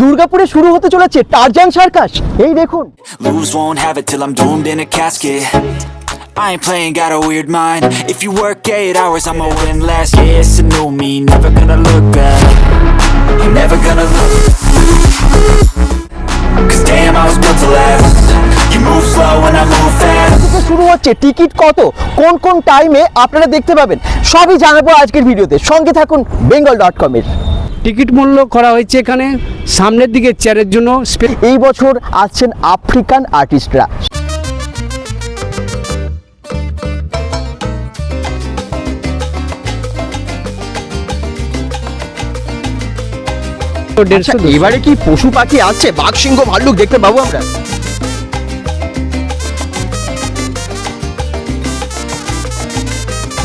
দুর্গাপুরে শুরু হতে চলেছে টারজান সার্কাস এই দেখুন. I ain't playing, got a weird mind. If you work eight hours, I'ma win less. Yeah, it's a new me, never gonna look back. Never gonna look. Cause damn, I was built to last. You move slow and I move fast. শুরু হচ্ছে ticket কত কোন কোন টাইমে আপনারা দেখতে পাবেন সবই জানাব আজকের ভিডিওতে সঙ্গে থাকুন বেঙ্গল ডট কমের টিকিট মূল্য করা হয়েছে এখানে। সামনের দিকে চেয়ারের জন্য এই বছর আসছেন আফ্রিকান আর্টিস্টরা। আচ্ছা, এবারে কি পশু পাখি আছে? বাঘ সিংহ ভাল্লুক দেখতে পাবো আমরা।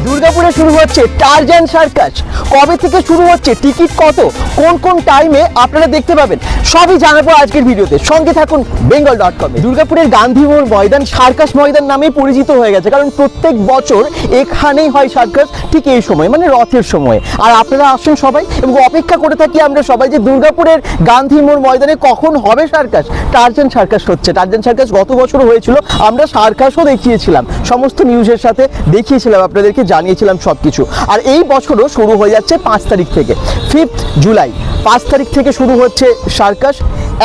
দুর্গাপুরে শুরু হচ্ছে টারজান সার্কাস কবে থেকে শুরু হচ্ছে, টিকিট কত, কোন কোন টাইমে আপনারা দেখতে পাবেন, সবই জানাব আজকের ভিডিওতে। সঙ্গে থাকুন বেঙ্গল ডট কমে দুর্গাপুরের গান্ধী মোড় ময়দান, সার্কাস ময়দান নামেই পরিচিত হয়ে গেছে, কারণ প্রত্যেক বছর এখানেই হয় সার্কাস, ঠিক এই সময় মানে রথের সময়। আর আপনারা আসছেন সবাই, এবং অপেক্ষা করে থাকি আমরা সবাই যে দুর্গাপুরের গান্ধী মোড় ময়দানে কখন হবে সার্কাস। টার্জান সার্কাস হচ্ছে। টার্জান সার্কাস গত বছর হয়েছিল, আমরা সার্কাসও দেখিয়েছিলাম। সমস্ত নিউজের সাথে দেখিয়েছিলাম আপনাদেরকে জানিয়েছিলাম সব কিছু আর এই বছরও শুরু হয়ে যাচ্ছে পাঁচ তারিখ থেকে। ফিফথ জুলাই পাঁচ তারিখ থেকে শুরু হচ্ছে সার্কাস।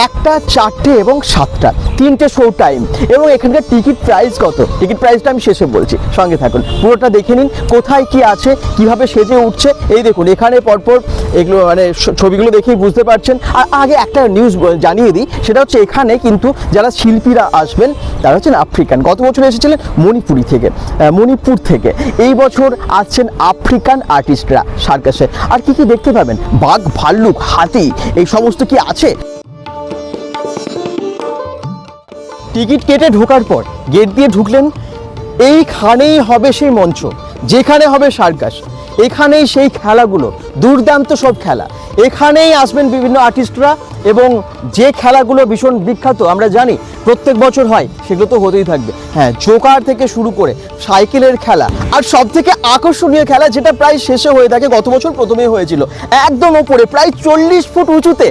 একটা, চারটে এবং সাতটা, তিনটে শো টাইম এবং এখানকার টিকিট প্রাইস কত? টিকিট প্রাইসটা আমি শেষে বলছি, সঙ্গে থাকুন। পুরোটা দেখে নিন, কোথায় কি আছে, কীভাবে সেজে উঠছে। এই দেখুন, এখানে পরপর এগুলো মানে ছবিগুলো দেখেই বুঝতে পারছেন। আর আগে একটা নিউজ জানিয়ে দিই, সেটা হচ্ছে এখানে কিন্তু যারা শিল্পীরা আসবেন, তারা হচ্ছেন আফ্রিকান। গত বছর এসেছিলেন মণিপুরি থেকে মণিপুর থেকে। এই বছর আসছেন আফ্রিকান আর্টিস্টরা সার্কাসে। আর কি কি দেখতে পাবেন? বাঘ, ভাল্লুক, হাতি, এই সমস্ত কি আছে? টিকিট কেটে ঢোকার পর গেট দিয়ে ঢুকলেন এইখানেই হবে সেই মঞ্চ, যেখানে হবে সার্কাস। এখানেই সেই খেলাগুলো, দুর্দান্ত সব খেলা। এখানেই আসবেন বিভিন্ন আর্টিস্টরা এবং যে খেলাগুলো ভীষণ বিখ্যাত, আমরা জানি প্রত্যেক বছর হয়, সেগুলো তো হতেই থাকবে। হ্যাঁ জোকার থেকে শুরু করে সাইকেলের খেলা আর সব থেকে আকর্ষণীয় খেলা যেটা প্রায় শেষে হয়ে থাকে, গত বছর প্রথমেই হয়েছিল, একদম ওপরে, প্রায় চল্লিশ ফুট উঁচুতে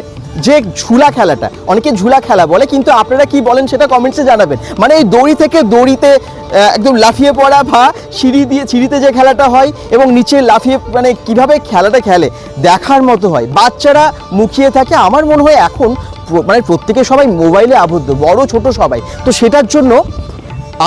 যে ঝুলা খেলাটা, অনেকে ঝুলা খেলা বলে, কিন্তু আপনারা কি বলেন সেটা কমেন্টসে জানাবেন। মানে এই দড়ি থেকে দড়িতে একদম লাফিয়ে পড়া বা সিঁড়ি দিয়ে, সিঁড়িতে যে খেলাটা হয় এবং নিচে লাফিয়ে মানে কীভাবে খেলাটা খেলে, দেখার মতো হয়। বাচ্চারা মুখিয়ে থাকে। আমার মনে হয় এখন মানে প্রত্যেকে সবাই মোবাইলে আবদ্ধ, বড়, ছোট সবাই। তো সেটার জন্য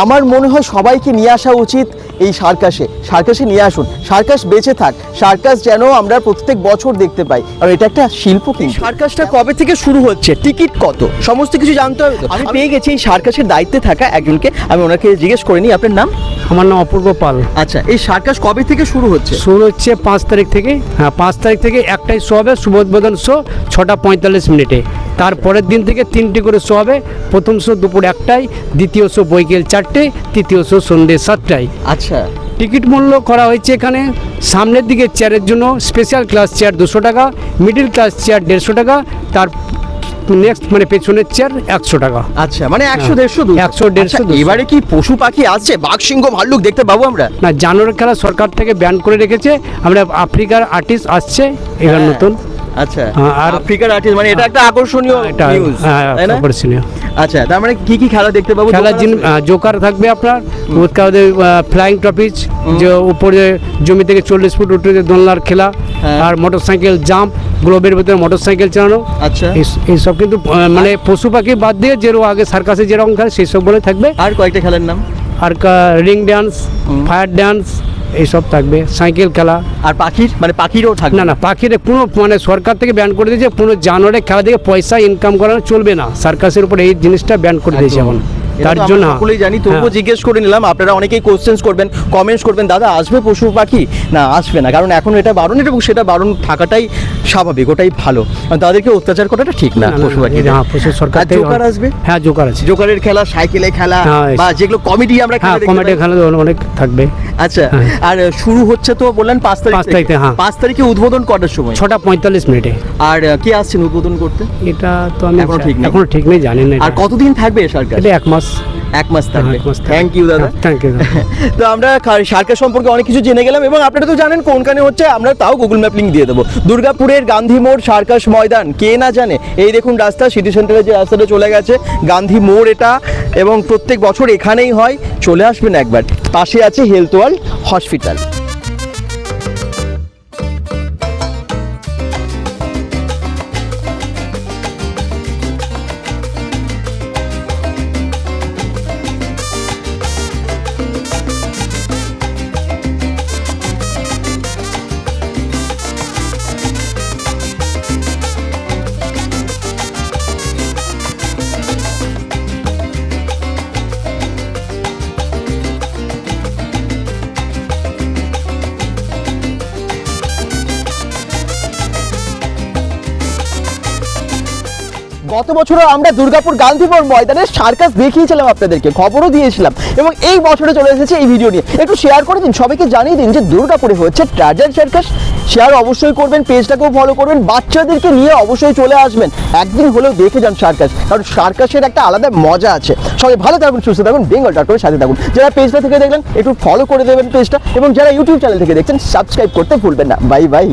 আমার মনে হয় সবাইকে নিয়ে আসা উচিত এই সার্কাসে। সার্কাসে নিয়ে আসুন। সার্কাস বেঁচে থাক। সার্কাস যেন আমরা প্রত্যেক বছর দেখতে পাই। আর এটা একটা শিল্প কিন্তু। সার্কাসটা কবে থেকে শুরু হচ্ছে? টিকিট কত? সমস্ত কিছু জানতে হবে। আমি পেয়ে গেছি এই সার্কাসের দায়িত্বে থাকা একজনকে। আমি ওনাকে জিজ্ঞেস করে নিই আপনার নাম? আমার নাম অপূর্ব পাল। আচ্ছা এই সার্কাস কবে থেকে শুরু হচ্ছে? শুরু হচ্ছে পাঁচ তারিখ থেকে। হ্যাঁ পাঁচ তারিখ থেকে একটাই শো হবে সুবোধ শুভোদ্বোধন শো ছটা পঁয়তাল্লিশ মিনিটে। তারপরের দিন থেকে তিনটে করে শো হবে। প্রথম শো দুপুর একটায় দ্বিতীয় শো বৈকেল চারটে তৃতীয় শো সন্ধ্যে সাতটায়। আচ্ছা। টিকিট মূল্য করা হয়েছে এখানে। সামনের দিকে চেয়ারের জন্য স্পেশাল ক্লাস চেয়ার দুশো টাকা মিডিল ক্লাস চেয়ার দেড়শো টাকা তার নেক্সট মানে পেছনের চেয়ার একশো টাকা। আচ্ছা মানে একশো হ্যাঁ। দেড়শো একশো, দেড়শো, আচ্ছা, এবারে কি পশু পাখি আছে? বাঘ সিংহ ভাল্লুক দেখতে পাবো আমরা? না জানোয়ার খেলা সরকার থেকে ব্যান করে রেখেছে। আমরা আফ্রিকার আর্টিস্ট আসছে এবার হ্যাঁ। নতুন। আচ্ছা। হ্যাঁ, আর আফ্রিকার আর্টিস্ট মানে এটা একটা আকর্ষণীয় নিউজ হ্যাঁ, তাই না? আকর্ষণীয়। আচ্ছা তার মানে কি কি খেলা দেখতে পাবো? খেলার দোকান জোকার থাকবে আপনার ফ্লাইং টপিচ যে উপরে জমি থেকে চল্লিশ ফুট উঠে দোলনার খেলা হ্যাঁ। আর মোটর সাইকেল জাম্প গ্লোবের ভিতরে মোটর সাইকেল চালানো। আচ্ছা। এইসব কিন্তু মানে পশু পাখি বাদ দিয়ে যেরকম আগে সার্কাসে যেরকম খেলে সেই সব বলে থাকবে। আর কয়েকটা খেলার নাম? আর রিং ডান্স ফায়ার ডান্স এইসব থাকবে। সাইকেল খেলা। আর পাখির? মানে পাখিরও থাকবে না না পাখির কোনো মানে সরকার থেকে ব্যান করে দিয়েছে কোনো জানোয়ারের খেলা থেকে পয়সা ইনকাম করা চলবে না। সার্কাসের উপর এই জিনিসটা ব্যান করে দিয়েছে এখন। তার জন্য সকলেই জানি তবুও হ্যাঁ। জিজ্ঞেস করে নিলাম আপনারা অনেকেই কোশ্চেন্স করবেন কমেন্টস করবেন দাদা আসবে পশু পাখি? না আসবে না কারণ এখন এটা বারণ এবং সেটা বারণ থাকাটাই স্বাভাবিক ওটাই ভালো। তাদেরকে অত্যাচার করাটা ঠিক না পশু পাখি হ্যাঁ, পশু সরকার জোকার আসবে? হ্যাঁ জোকার আছে। জোকারের খেলা সাইকেলে খেলা হ্যাঁ, বা যেগুলো কমেডি আমরা হ্যাঁ খেলা কমেডি খেলা অনেক থাকবে। আচ্ছা হ্যাঁ। আর শুরু হচ্ছে তো বললেন পাঁচ তারিখ পাঁচ তারিখ হ্যাঁ। পাঁচ তারিখে উদ্বোধন কটার সময়? ছটা পঁয়তাল্লিশ মিনিটে। আর কে আসছেন উদ্বোধন করতে? এটা তো আমি এখনও ঠিক। এখনও ঠিক নেই জানি না আর কতদিন থাকবে সার্কাস এটা এক মাস। মাস এক মাস থাকবে। থ্যাংক ইউ দাদা। থ্যাংক ইউ তো আমরা সার্কাস সম্পর্কে অনেক কিছু জেনে গেলাম এবং আপনারা তো জানেন কোনখানে হচ্ছে আমরা তাও গুগল ম্যাপ লিঙ্ক দিয়ে দেবো। দুর্গাপুরের গান্ধী মোড় সার্কাস ময়দান কে না জানে? এই দেখুন রাস্তা সিটি সেন্টারে যে রাস্তাটা চলে গেছে গান্ধী মোড় এটা এবং প্রত্যেক বছর এখানেই হয়। চলে আসবেন একবার। পাশে আছে হেলথ ওয়ার্ল্ড হসপিটাল। গত বছরও আমরা দুর্গাপুর গান্ধীপুর ময়দানে সার্কাস দেখিয়েছিলাম আপনাদেরকে, খবরও দিয়েছিলাম। এবং এই বছরে চলে এসেছে এই ভিডিও নিয়ে। একটু শেয়ার করে দিন, সবাইকে জানিয়ে দিন যে দুর্গাপুরে হচ্ছে ট্রাজার সার্কাস শেয়ার অবশ্যই করবেন পেজটাকেও ফলো করবেন, বাচ্চাদেরকে নিয়ে অবশ্যই চলে আসবেন। একদিন হলেও দেখে যান সার্কাস। কারণ সার্কাসের একটা আলাদা মজা আছে। সবাই ভালো থাকুন, সুস্থ থাকুন, বেঙ্গল ডট কমের সাথে থাকুন। যারা পেজটা থেকে দেখলেন, একটু ফলো করে দেবেন পেজটা এবং যারা ইউটিউব চ্যানেল থেকে দেখছেন সাবস্ক্রাইব করতে ভুলবেন না। Bye bye